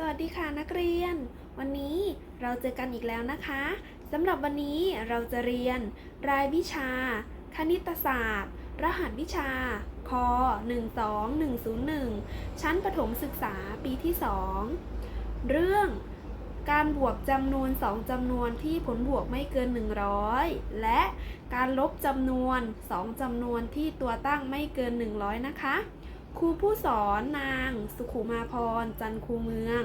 สวัสดีค่ะนักเรียน วันนี้เราเจอกันอีกแล้วนะคะสำหรับวันนี้เราจะเรียน รายวิชา คณิตศาสตร์ รหัสวิชาค12101 ชั้นประถมศึกษาปีที่ 2 เรื่องการบวกจำนวน 2จำนวนที่ผลบวกไม่เกิน 100 และการลบจำนวน 2จำนวนที่ตัวตั้งไม่เกิน 100 นะคะ ครูผู้สอนนาง สุขุมาพร จันคูเมือง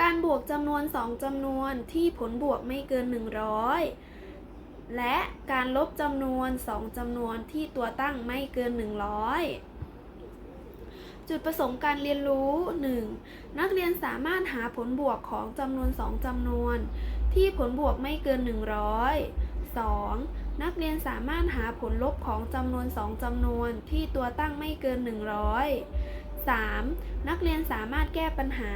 การบวกจำนวน2จำนวนที่ผลบวกไม่เกิน 100 และการลบจำนวน2จำนวนที่ตัวตั้งไม่เกิน 100จุดประสงค์การเรียนรู้ 1. นักเรียนสามารถหาผลบวกของจำนวน 2จำนวน ที่ผลบวกไม่เกิน 100 2. นักเรียนสามารถหาผลลบของจำนวน 2 จำนวนที่ตัวตั้งไม่เกิน 100 3. นักเรียนสามารถแก้ปัญหา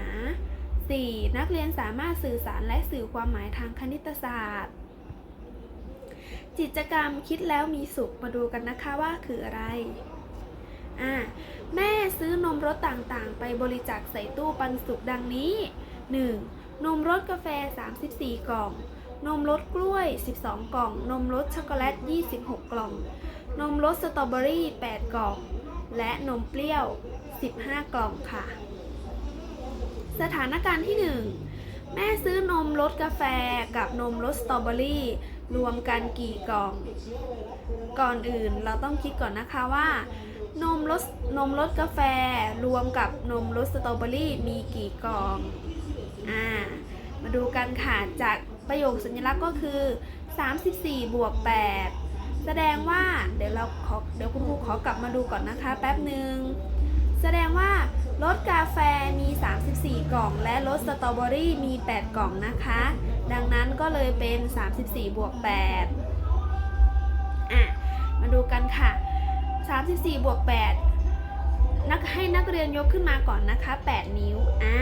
4. นักเรียนสามารถสื่อสารและสื่อความหมายทางคณิตศาสตร์ กิจกรรมคิดแล้วมีสุขมาดูกันนะคะว่าคืออะไร อ่า แม่ซื้อนมรสต่างๆ ไปบริจาคใส่ตู้ปันสุขดังนี้ 1. นมรสกาแฟ 34 กล่อง นมรสกล้วย 12 กล่อง นมรสช็อกโกแลต 26 กล่อง นมรสสตรอเบอรี่ 8 กล่อง และนมเปรี้ยว 15 กล่องค่ะ สถานการณ์ที่ 1 แม่ซื้อนมรสกาแฟกับนมรสสตรอเบอรี่ รวมกันกี่กล่อง ก่อนอื่นเราต้องคิดก่อนนะคะว่านมรสนมรสกาแฟรวมกับนมรสสตรอเบอรี่มีกี่กล่อง อ่า มาดูกันค่ะจาก ประโยคสัญลักษณ์ก็คือ 34 บวก 8 แสดงว่าเดี๋ยวเราขอเดี๋ยวคุณครูขอกลับมาดูก่อนนะคะแป๊บหนึ่งแสดงว่ารสกาแฟมี 34 กล่อง และรสสตรอเบอรี่มี 8 กล่องนะคะ ดังนั้นก็เลยเป็น 34 บวก 8 อะ มาดูกันค่ะ 34 บวก 8 นักให้นักเรียนยกขึ้นมาก่อนนะคะ 8 นิ้ว อ่า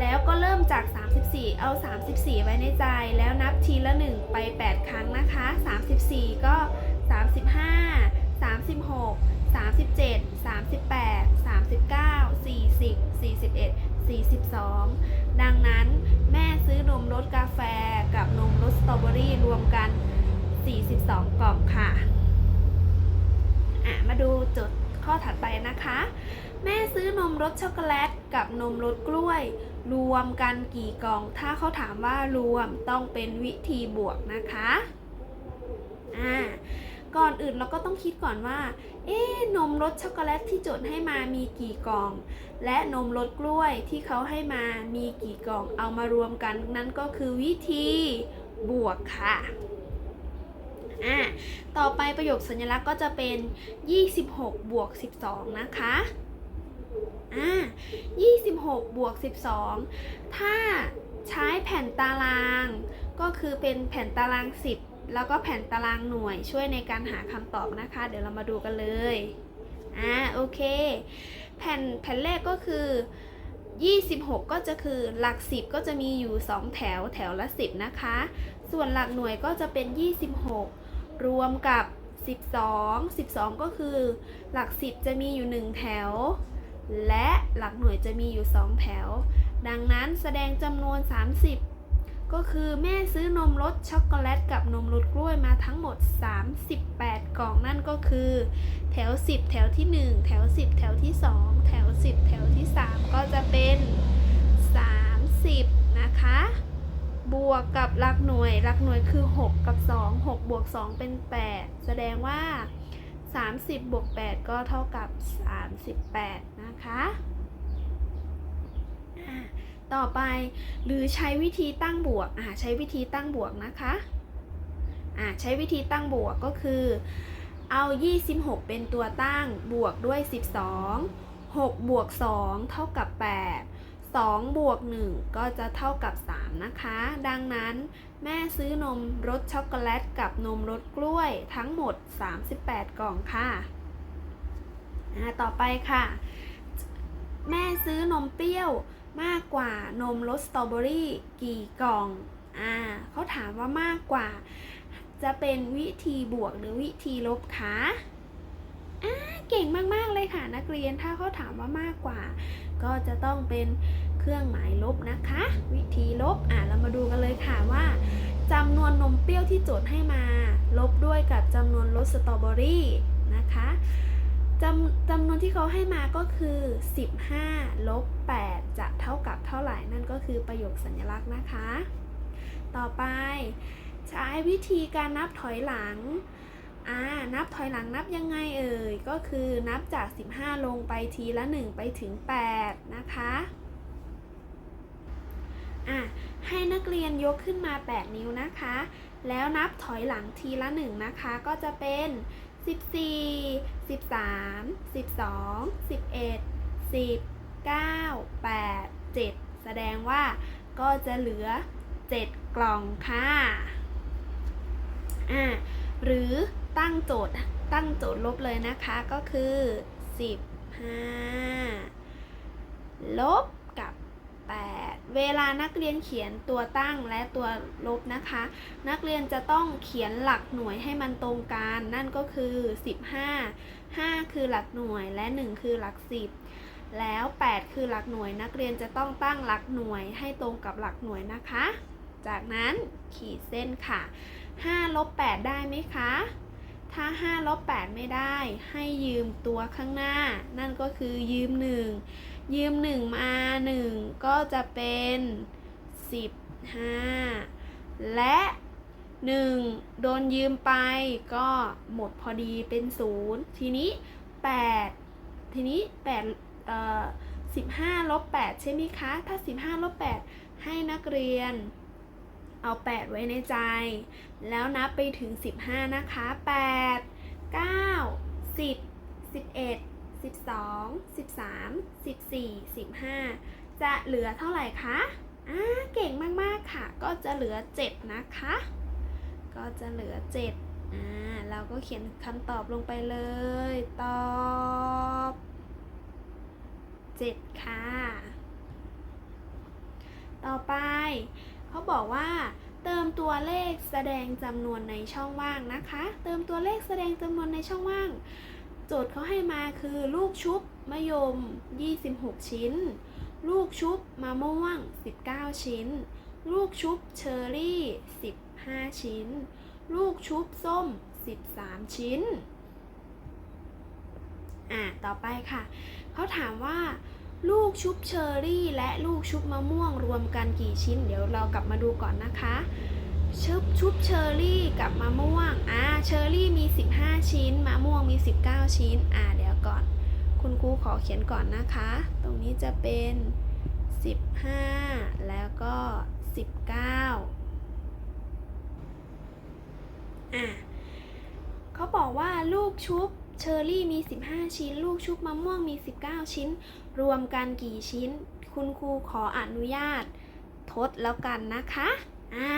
แล้วก็เริ่มจาก 34 เอา 34 ไว้ในใจ แล้วนับทีละ 1 ไป 8 ครั้งนะคะ 34 ก็ 35 36 37 38 39 40 41 42 ดังนั้นแม่ซื้อนมรสกาแฟกับนมรสสตรอเบอรี่รวมกัน 42 กล่องค่ะอะ มาดูจุดข้อถัดไปนะคะ แม่ซื้อนมรสช็อกโกแลตกับนมรสกล้วย รวมกันกี่กล่อง ถ้าเขาถามว่ารวมต้องเป็นวิธีบวกนะคะ อ่า ก่อนอื่นเราก็ต้องคิดก่อนว่า เอ๊นมรสช็อกโกแลตที่โจทย์ให้มามีกี่กล่อง และนมรสกล้วยที่เขาให้มามีกี่กล่อง เอามารวมกันนั่นก็คือวิธีบวกค่ะอะต่อไปประโยคสัญลักษณ์ก็จะเป็น 26 บวก 12 นะคะ อ่า26 บวก 12 ถ้าใช้แผ่นตาราง ก็คือเป็นแผ่นตาราง 10 แล้วก็แผ่นตารางหน่วยช่วยในการหาคำตอบนะคะ เดี๋ยวเรามาดูกันเลย อ่า โอเค แผ่นแผ่นแรกก็คือ 26 ก็จะคือหลัก 10 ก็จะมีอยู่ 2 แถวแถวละ 10 นะคะ ส่วนหลักหน่วยก็จะเป็น 26 รวมกับ 12 12 ก็คือหลัก 10 จะมีอยู่ 1 แถว และหลักหน่วยจะมีอยู่ 2 แถว ดังนั้นแสดงจำนวน 30 ก็คือแม่ซื้อนมรสช็อกโกแลตกับนมรสกล้วยมาทั้งหมด 38 กล่องนั่นก็คือ แถว 10 แถวที่ 1 แถว 10 แถวที่ 2 แถว 10 แถวที่ 3 ก็จะเป็น 30 นะคะ บวกกับหลักหน่วยหลักหน่วยคือ 6 กับ 2 6 บวก 2 เป็น 8 แสดงว่า 30บวก8ก็เท่ากับ 38 นะคะ ต่อไปหรือใช้วิธีตั้งบวกอ่าใช้วิธีตั้งบวกนะคะอ่าใช้วิธีตั้งบวกก็คือ เอา 26 เป็นตัวตั้งบวกด้วย 12 6บวก2เท่ากับ 8 2บวก1ก็จะเท่ากับ 3 นะคะ ดังนั้น แม่ซื้อนมรสช็อกโกแลตกับนมรสกล้วยทั้งหมด 38 กล่องค่ะต่อไปค่ะ แม่ซื้อนมเปรี้ยวมากกว่านมรสสตรอเบอรี่กี่กล่อง อ่าเขาถามว่ามากกว่า จะเป็นวิธีบวกหรือวิธีลบคะอ่าเก่งมาก ๆ เลยค่ะนักเรียนถ้าเขาถามว่ามากกว่า ก็จะต้องเป็น เครื่องหมายลบนะคะ วิธีลบอะเรามาดูกันเลยค่ะว่าจำนวนนมเปรี้ยวที่โจทย์ให้มา ลบด้วยกับจำนวนรสสตรอเบอรี่นะคะจำจำนวนที่เขาให้มาก็คือ 15ลบ8จะเท่ากับเท่าไหร่นั่นก็คือประโยคสัญลักษณ์นะคะ ต่อไปใช้วิธีการนับถอยหลังอ่านับถอยหลังนับยังไงเอ่ย ก็คือนับจาก 15 ลงไปทีละ 1 ไปถึง 8 นะคะ อะให้นักเรียนยกขึ้นมา 8 นิ้วนะคะ แล้วนับถอยหลังทีละ 1 นะคะ ก็จะเป็น 14 13 12 11 10 9 8 7 แสดงว่าก็จะเหลือ 7 กล่องค่ะอ่าหรือตั้งโจทย์ตั้งโจทย์ลบเลยนะคะก็คือ 15 ลบกับ 8 เวลานักเรียนเขียนตัวตั้งและตัวลบนะคะ นักเรียนจะต้องเขียนหลักหน่วยให้มันตรงกัน นั่นก็คือ 15 5 คือหลักหน่วยและ 1 คือหลัก 10 แล้ว 8 คือหลักหน่วย นักเรียนจะต้องตั้งหลักหน่วยให้ตรงกับหลักหน่วยนะคะ จากนั้นขีดเส้นค่ะ5ลบ8ได้ไหมคะ ถ้า5ลบ8ไม่ได้ ให้ยืมตัวข้างหน้า นั่นก็คือยืม 1 ยืม1มา1ก็จะเป็น15และ1โดนยืมไปก็หมดพอดีเป็น0ทีนี้8ทีนี้8เอ่อ15ลบ8ใช่ไหมคะ ถ้า15ลบ8ให้นักเรียนเอา8ไว้ในใจ แล้วนับไปถึง15นะคะ8 9 10 11 12 13 14 15 จะเหลือเท่าไหร่คะอ่าเก่งมากๆค่ะ ก็จะเหลือ 7 นะคะ ก็จะเหลือ 7อ่าเราก็เขียนคำตอบลงไปเลย ตอบ 7 ค่ะ ต่อไป เขาบอกว่าเติมตัวเลขแสดงจำนวนในช่องว่างนะคะ เติมตัวเลขแสดงจำนวนในช่องว่าง โจทย์เขาให้มาคือลูกชุบมะยม 26 ชิ้น ลูกชุบมะม่วง 19 ชิ้น ลูกชุบเชอร์รี่ 15 ชิ้น ลูกชุบส้ม 13 ชิ้น อะ ต่อไปค่ะ เขาถามว่าลูกชุบเชอร์รี่ และลูกชุบมะม่วงรวมกันกี่ชิ้น เดี๋ยวเรากลับมาดูก่อนนะคะ ชุบชุบเชอร์รี่กับมะม่วง อ่า เชอร์รี่มี 15 ชิ้น มะม่วงมี 19 ชิ้น อ่า เดี๋ยวก่อน คุณครูขอเขียนก่อนนะคะ ตรงนี้จะเป็น 15 แล้วก็ 19 อะเขาบอกว่าลูกชุบเชอร์รี่มี 15 ชิ้น ลูกชุบมะม่วงมี 19 ชิ้น รวมกันกี่ชิ้น คุณครูขออนุญาตทดแล้วกันนะคะ อ่า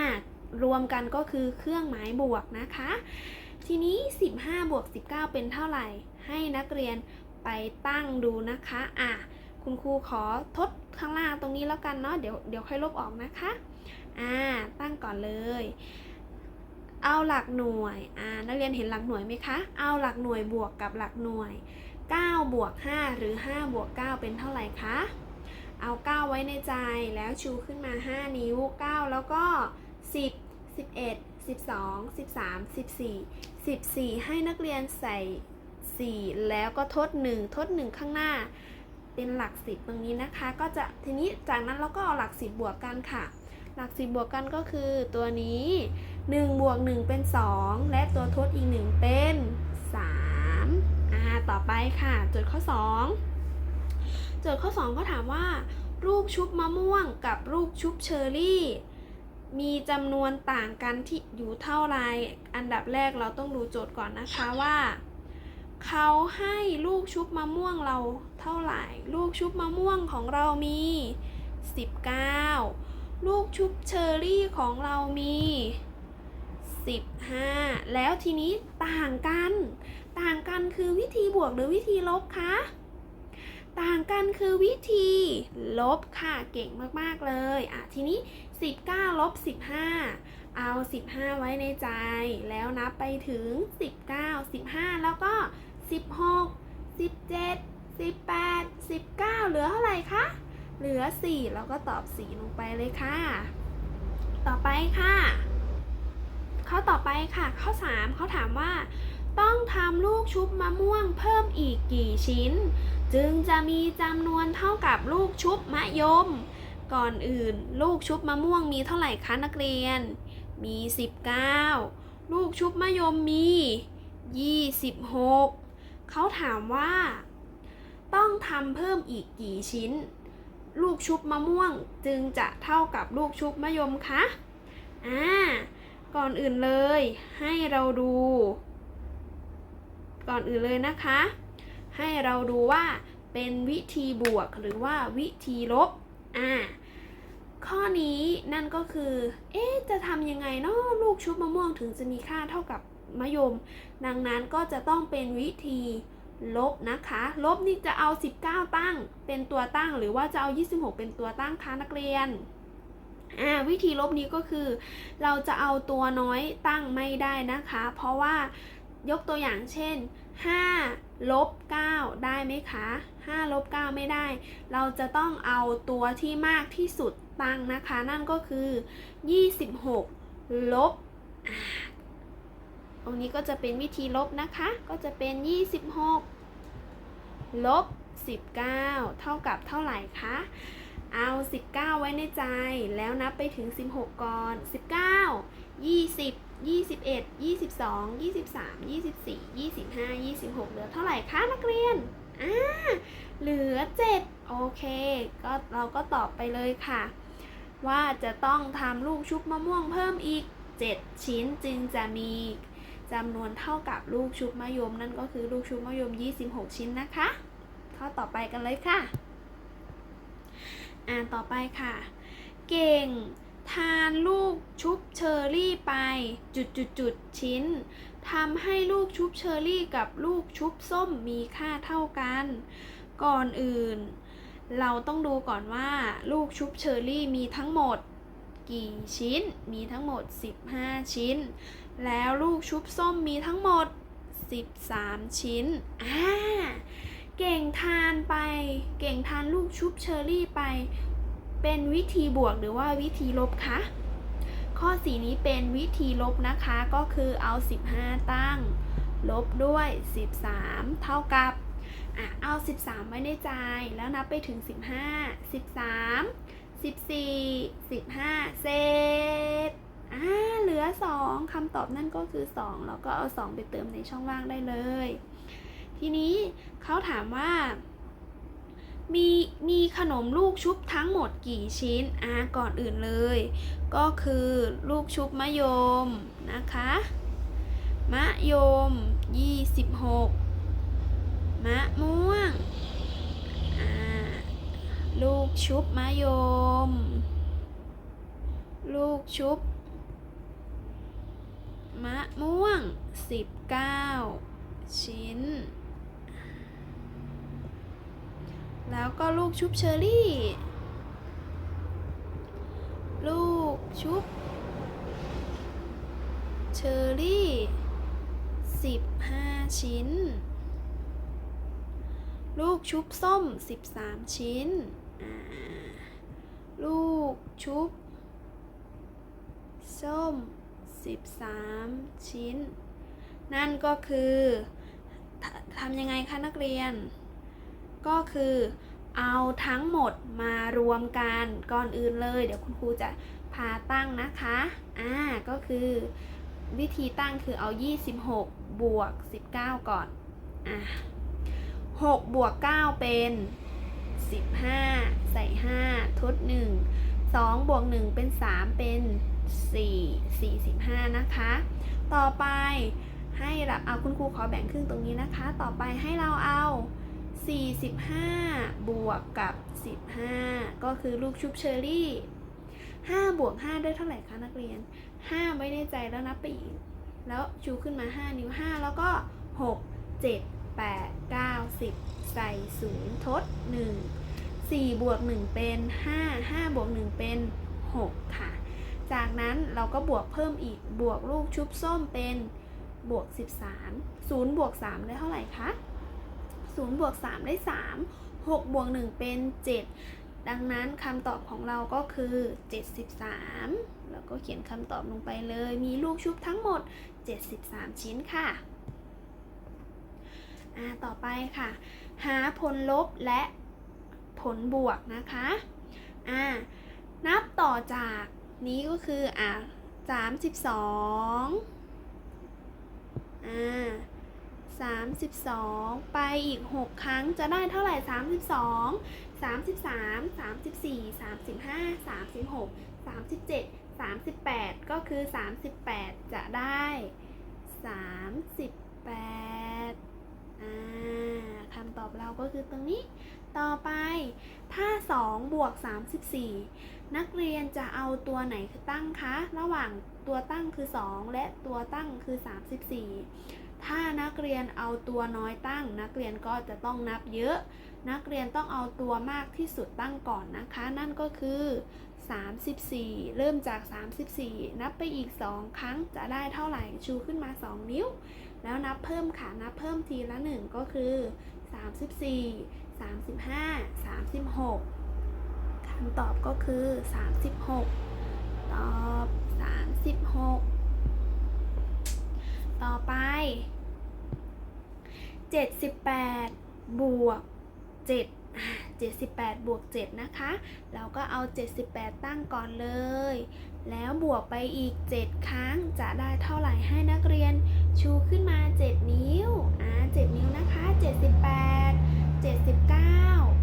รวมกันก็คือเครื่องหมายบวกนะคะ ทีนี้ 15 บวก 19 เป็นเท่าไหร่ ให้นักเรียนไปตั้งดูนะคะอะคุณครูขอทดข้างล่างตรงนี้แล้วกันเนาะเดี๋ยวเดี๋ยวค่อยลบออกนะคะอ่าตั้งก่อนเลย เอาหลักหน่วยอ่านักเรียนเห็นหลักหน่วยไหมคะ เอาหลักหน่วยบวกกับหลักหน่วย 9 บวก 5 หรือ 5 บวก 9 เป็นเท่าไหร่คะ เอา 9 ไว้ในใจแล้วชูขึ้นมา 5 นิ้ว 9 แล้วก็ 10 11 12 13 14 14 ให้นักเรียนใส่ 4 แล้วก็ทด 1 ทด 1 ข้างหน้า เป็นหลัก10ตรงนี้นะคะ ก็จะทีนี้จากนั้นเราก็เอาหลัก10บวกกันค่ะ หลัก10บวกกันก็คือตัวนี้1บวก1เป็น 2 และตัวทดอีก 1 เป็น3อ่าต่อไปค่ะโจทย์ข้อ 2 โจทย์ข้อ 2 ก็ถามว่าลูกชุบมะม่วงกับลูกชุบเชอร์รี่ มีจำนวนต่างกันที่อยู่เท่าไร อันดับแรกเราต้องดูโจทย์ก่อนนะคะว่า เขาให้ลูกชุบมะม่วงเราเท่าไหร่ ลูกชุบมะม่วงของเรามี 19 ลูกชุบเชอร์รี่ของเรามี 15 แล้วทีนี้ต่างกัน ต่างกันคือวิธีบวกหรือวิธีลบคะต่างกันคือวิธีลบค่ะ เก่งมาก ๆ เลย อะ ทีนี้ 19ลบ15 เอา 15 ไว้ในใจ แล้วนับไปถึง 19 15 แล้วก็ 16 17 18 19 เหลือเท่าไหร่คะ เหลือ 4 แล้วก็ตอบ 4 ลงไปเลยค่ะ ต่อไปค่ะข้อต่อไปค่ะ ข้อ 3 เขาถามว่า ต้องทำลูกชุบมะม่วงเพิ่มอีกกี่ชิ้น จึงจะมีจำนวนเท่ากับลูกชุบมะยม ก่อนอื่น ลูกชุบมะม่วงมีเท่าไหร่คะนักเรียน มี 19 ลูกชุบมะยมมี 26 เขาถามว่า ต้องทำเพิ่มอีกกี่ชิ้น ลูกชุบมะม่วงจึงจะเท่ากับลูกชุบมะยมคะอ่าก่อนอื่นเลยให้เราดู ก่อนอื่นเลยนะคะ ให้เราดูว่าเป็นวิธีบวกหรือว่าวิธีลบอ่า ข้อนี้นั่นก็คือ เอ๊ะ จะทำยังไงเนาะลูกชุบมะม่วงถึงจะมีค่าเท่ากับมะยม ดังนั้นก็จะต้องเป็นวิธีลบนะคะ ลบนี่จะเอา 19 ตั้งเป็นตัวตั้ง หรือว่าจะเอา 26 เป็นตัวตั้งคะนักเรียน อ่า วิธีลบนี้ก็คือ เราจะเอาตัวน้อยตั้งไม่ได้นะคะ เพราะว่ายกตัวอย่างเช่น5ลบ9ได้ไหมคะ5ลบ9ไม่ได้ เราจะต้องเอาตัวที่มากที่สุด ตั้งนะคะ นั่นก็คือ 26 ลบ ตรงนี้ก็จะเป็นวิธีลบนะคะ ก็จะเป็น 26 ลบ 19 เท่ากับเท่าไหร่คะ เอา 19 ไว้ในใจ แล้วนับไปถึง 16 ก่อน 19 20 21 22 23 24 25 26 เหลือเท่าไหร่คะนักเรียน อ่า เหลือ 7 โอเค ก็เราก็ตอบไปเลยค่ะ ว่าจะต้องทำลูกชุบมะม่วงเพิ่มอีก 7 ชิ้นจึงจะมีจำนวนเท่ากับลูกชุบมะยม นั่นก็คือลูกชุบมะยม 26 ชิ้นนะคะข้อต่อไปกันเลยค่ะ อ่านต่อไปค่ะ เก่งทานลูกชุบเชอร์รี่ไปจุดจุดจุดชิ้นทำให้ลูกชุบเชอร์รี่กับลูกชุบส้มมีค่าเท่ากัน ก่อนอื่น เราต้องดูก่อนว่าลูกชุบเชอร์รี่มีทั้งหมดกี่ชิ้น มีทั้งหมด 15 ชิ้น แล้วลูกชุบส้มมีทั้งหมด 13 ชิ้น อ่า เก่งทานไป เก่งทานลูกชุบเชอร์รี่ไป เป็นวิธีบวกหรือว่าวิธีลบคะ ข้อสีนี้เป็นวิธีลบนะคะ ก็คือเอา 15 ตั้ง ลบด้วย 13 เท่ากับ อะเอา 13 ไว้ในใจ แล้วนับไปถึง 15 13 14 15เศษอ่าเหลือ 2คำตอบนั่นก็คือ 2 แล้วก็เอา 2 ไปเติมในช่องว่างได้เลย ทีนี้เขาถามว่า มีมีขนมลูกชุบทั้งหมดกี่ชิ้น อ่า ก่อนอื่นเลย ก็คือลูกชุบมะยมนะคะ มะยม 26 มะม่วง ลูกชุบมะยม ลูกชุบ มะม่วง19ชิ้น แล้วก็ลูกชุบเชอรี่ ลูกชุบ เชอรี่15ชิ้น ลูกชุบส้ม 13 ชิ้น ลูกชุบ ส้ม 13 ชิ้น นั่นก็คือทำยังไงคะนักเรียน ก็คือเอาทั้งหมดมารวมกันก่อนอื่นเลย เดี๋ยวคุณครูจะพาตั้งนะคะ อ่า ก็คือวิธีตั้งคือเอา 26 บวก 19 ก่อน อะ 6บวก9เป็น 15 ใส่ 5 ทด 1 2บวก1เป็น 3 เป็น 4 45 นะคะ ต่อไปให้เราเอาคุณครูขอแบ่งครึ่งตรงนี้นะคะ ต่อไปให้เราเอา 45 บวกกับ 15 ก็คือลูกชุบเชอรี่ 5 บวก 5 ได้เท่าไหร่คะนักเรียน 5ไว้ในใจแล้วนับไปอีก แล้วชูขึ้นมา 5 นิ้ว 5 แล้วก็ 6 7 8 9 10 ใส่ 0 ทด 1 4 บวก 1 เป็น 5 5 บวก 1 เป็น 6 ค่ะ จากนั้นเราก็บวกเพิ่มอีกบวกลูกชุบส้มเป็นบวก 13 0 บวก 3 ได้เท่าไหร่คะ 0 บวก 3 ได้ 3 6 บวก 1 เป็น 7 ดังนั้นคำตอบของเราก็คือ 73 แล้วก็เขียนคำตอบลงไปเลย มีลูกชุบทั้งหมด 73 ชิ้นค่ะ ต่อไปค่ะ หาผลลบและผลบวกนะคะอ่านับต่อจากนี้ก็คืออ่าสามสิบสองอ่าสามสิบสองไปอีกหกครั้งจะได้เท่าไหร่สามสิบสองสามสิบสามสามสิบสี่สามสิบห้าสามสิบหกสามสิบเจ็ดสามสิบแปดก็คือสามสิบแปดจะได้สามสิบแปด คำตอบเราก็คือตรงนี้ ต่อไป ถ้า 2 บวก 34 นักเรียนจะเอาตัวไหนคือตั้งคะ ระหว่างตัวตั้งคือ 2 และตัวตั้งคือ 34 ถ้านักเรียนเอาตัวน้อยตั้ง นักเรียนก็จะต้องนับเยอะ นักเรียนต้องเอาตัวมากที่สุดตั้งก่อนนะคะ นั่นก็คือ 34 เริ่มจาก 34 นับไปอีก 2 ครั้งจะได้เท่าไหร่ ชูขึ้นมา 2 นิ้ว แล้วนับเพิ่มค่ะ นับเพิ่มทีละ 1 ก็คือ 34 35 36คำตอบก็คือ 36 ตอบ 36 ต่อไป 78 บวก 7 78 บวก 7 นะคะ เราก็เอา 78 ตั้งก่อนเลย แล้วบวกไปอีก 7 ครั้งจะได้เท่าไหร่ให้นักเรียน ชูขึ้นมา 7 นิ้ว อ่า 7 นิ้วนะคะ 78 79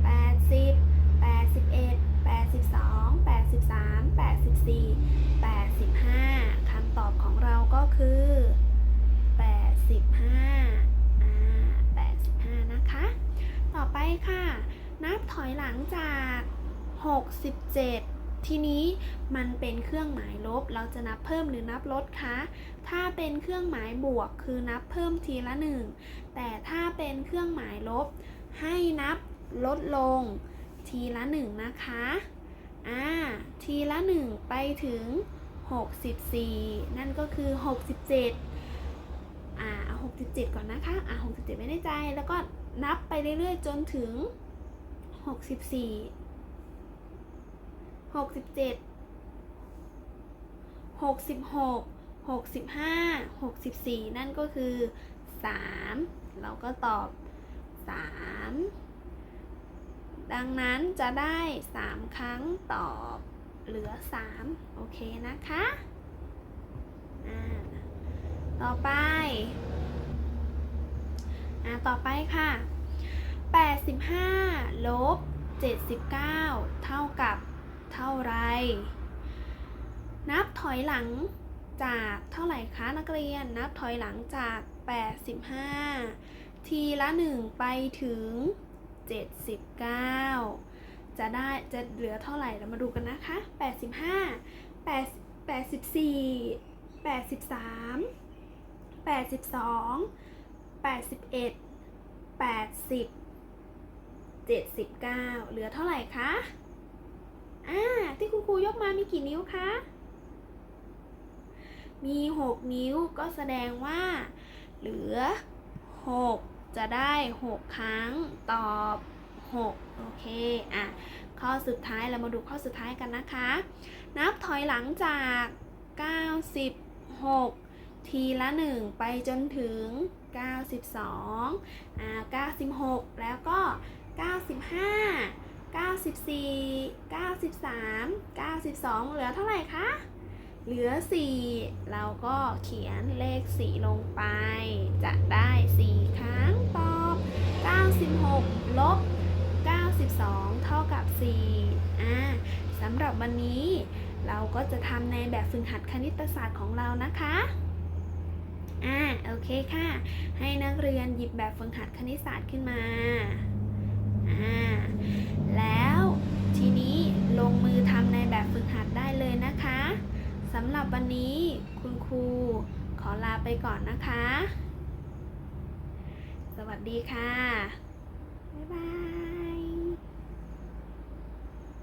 80 81 82 83 84 85 คำตอบของเราก็คือ 85 อ่า 85 นะคะ ต่อไปค่ะ นับถอยหลังจาก 67 ทีนี้มันเป็นเครื่องหมายลบ เราจะนับเพิ่มหรือนับลดคะ ถ้าเป็นเครื่องหมายบวกคือนับเพิ่มทีละหนึ่ง แต่ถ้าเป็นเครื่องหมายลบ ให้นับลดลงทีละหนึ่งนะคะอ่าทีละหนึ่งไปถึง 64 นั่นก็คือ 67อ่าเอา67 ก่อนนะคะอ่า67 ไม่ได้ใจ แล้วก็นับไปเรื่อยๆ จนถึง หกสิบสี่หกสิบเจ็ดหกสิบหกหกสิบห้าหกสิบสี่นั่นก็คือสามเราก็ตอบสามดังนั้นจะได้สามครั้งตอบเหลือสามโอเคนะคะต่อไป อ่า ต่อไปค่ะ 85 ลบ 79 เท่ากับเท่าไร นับถอยหลังจากเท่าไหร่คะนักเรียน นับถอยหลังจาก 85 ทีละ 1 ไปถึง 79 จะได้จะเหลือเท่าไหร่เรามาดูกันนะคะ 85 8 84 83 82 81 80 79 เหลือเท่าไหร่คะ อ่า ที่คุณครูยกมามีกี่นิ้วคะ มี 6 นิ้วก็แสดงว่า เหลือ 6 จะได้ 6 ครั้งตอบ 6 โอเค อะ ข้อสุดท้ายเรามาดูข้อสุดท้ายกันนะคะ นับถอยหลังจาก 96 ทีละ 1 ไปจนถึง 92 อ่า 96 แล้วก็ 95 94 93 92 เหลือเท่าไหร่คะ เหลือ 4 เราก็เขียนเลข 4 ลงไป จะได้ 4 ครั้งตอบ 96 ลบ 92 เท่ากับ 4 อ่าสำหรับวันนี้เราก็จะทำในแบบฝึกหัดคณิตศาสตร์ของเรานะคะ อ่า โอเคค่ะ ให้นักเรียนหยิบแบบฝึกหัดคณิตศาสตร์ขึ้นมา อ่าแล้วทีนี้ลงมือทำในแบบฝึกหัดได้เลยนะคะสำหรับวันนี้คุณครูขอลาไปก่อนนะคะ สวัสดีค่ะ บ๊ายบาย